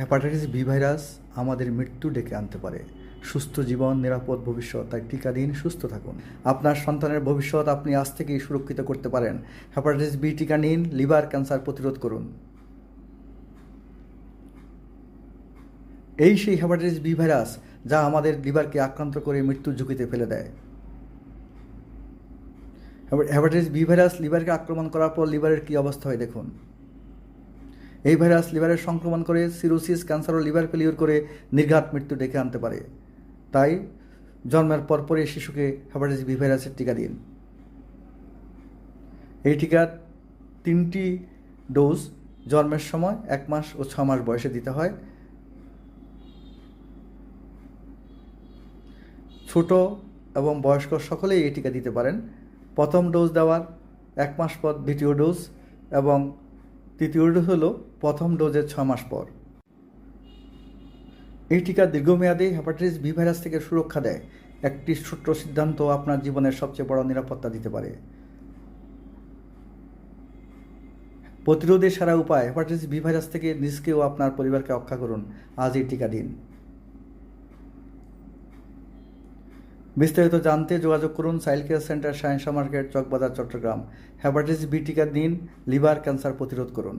Hepatitis B virus আমাদের মৃত্যু ডেকে আনতে পারে। সুস্থ জীবন, নিরাপদ ভবিষ্যৎ, তাই টিকা দিন সুস্থ থাকুন। আপনার সন্তানের ভবিষ্যৎ আপনি আজ থেকেই সুরক্ষিত করতে পারেন। হ্যাপাটাইটিস বি টিকা নিন, লিভার ক্যান্সার প্রতিরোধ করুন। এই সেই হ্যাপাটাইটিস বি ভাইরাস যা আমাদের লিভারকে আক্রান্ত করে মৃত্যুর ঝুঁকিতে ফেলে দেয়। হ্যাপাটাইটিস বি ভাইরাস লিভারকে আক্রমণ করার পর লিভারের কী অবস্থা হয় দেখুন। এই ভাইরাস লিভারের সংক্রমণ করে সিরোসিস ক্যান্সার ও লিভার ফেলিওর করে নির্ঘাত মৃত্যু ডেকে আনতে পারে। তাই জন্মের পরপরই শিশুকে হ্যাপাটাইটিস বি ভাইরাসের টিকা দিন। এই টিকার তিনটি ডোজ জন্মের সময় এক মাস ও ছ মাস বয়সে দিতে হয়। ছোট এবং বয়স্ক সকলেই এই টিকা দিতে পারেন। প্রথম ডোজ দেওয়ার এক মাস পর দ্বিতীয় ডোজ এবং তৃতীয় ডোজ হলো প্রথম ডোজের ছ মাস পর। এই টিকা দীর্ঘমেয়াদে হেপাটাইটিস বি ভাইরাস থেকে সুরক্ষা দেয়। একটি ছোট্ট সিদ্ধান্ত আপনার জীবনের সবচেয়ে বড় নিরাপত্তা দিতে পারে। প্রতিরোধের সারা উপায়, হেপাটাইটিস বি ভাইরাস থেকে নিজকেও আপনার পরিবারকে রক্ষা করুন। আজ এই টিকা দিন। বিস্তারিত জানতে যোগাযোগ করুন সাইল care centre সায়েন্সা market, Chawkbazar, Chattogram. Hepatitis B টিকা দিন, লিভার ক্যান্সার প্রতিরোধ করুন।